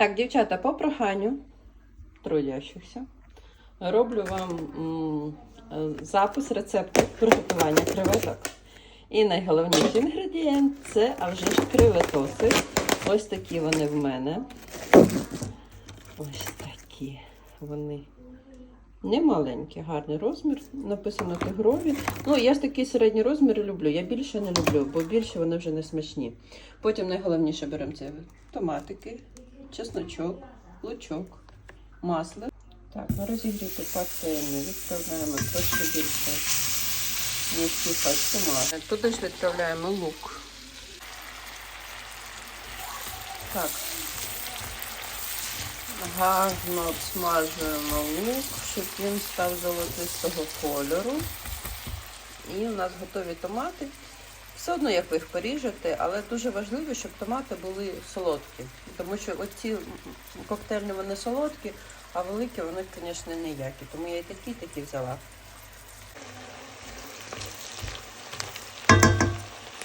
Так, дівчата, по проханню трудящихся роблю вам м, е, запис рецепту приготування креветок. І найголовніший інгредієнт це а вже ж креветоси. Ось такі вони в мене. Ось такі вони. Не маленькі, гарний розмір. Написано тигрові. Ну, я ж такий середній розмір люблю. Я більше не люблю, бо більше вони вже не смачні. Потім найголовніше беремо це томатики, чесночок, лучок, масло. Так, на розігріти пательню відправляємо трошки більше ніж півпачки масла. Туди ж відправляємо лук. Так. Гарно обсмажуємо лук, щоб він став золотистого кольору. І у нас готові томати. Все одно, як ви їх поріжете, але дуже важливо, щоб томати були солодкі. Тому що оці коктейльні вони солодкі, а великі вони, звісно, ніякі. Тому я і такі, і такі взяла.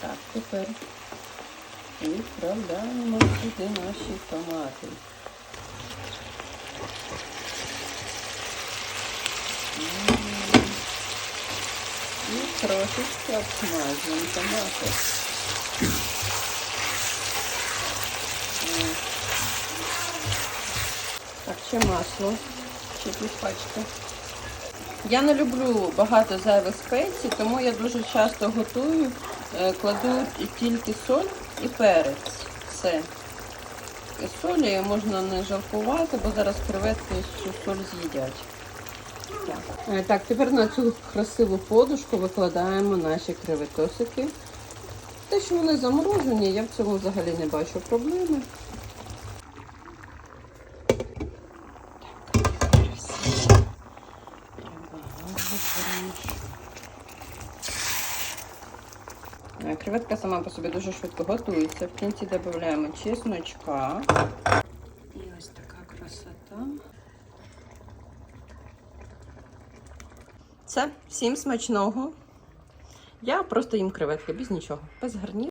Так, тепер відправляємо сюди наші томати. І трошечки обсмажуємо томати. Так, ще масло, ще півпачки. Я не люблю багато зайвих спецій, тому я дуже часто готую, е, кладу тільки соль і перець. Все. І солі можна не жалкувати, бо зараз креветки всю соль з'їдять. Так. Е, так, тепер на цю красиву подушку викладаємо наші креветосики. Те, що вони заморожені, я в цьому взагалі не бачу проблеми. Креветка сама по собі дуже швидко готується. В кінці додаємо чесночка. І ось така красота. Це всім смачного. Я просто їм креветки без нічого, без гарнір.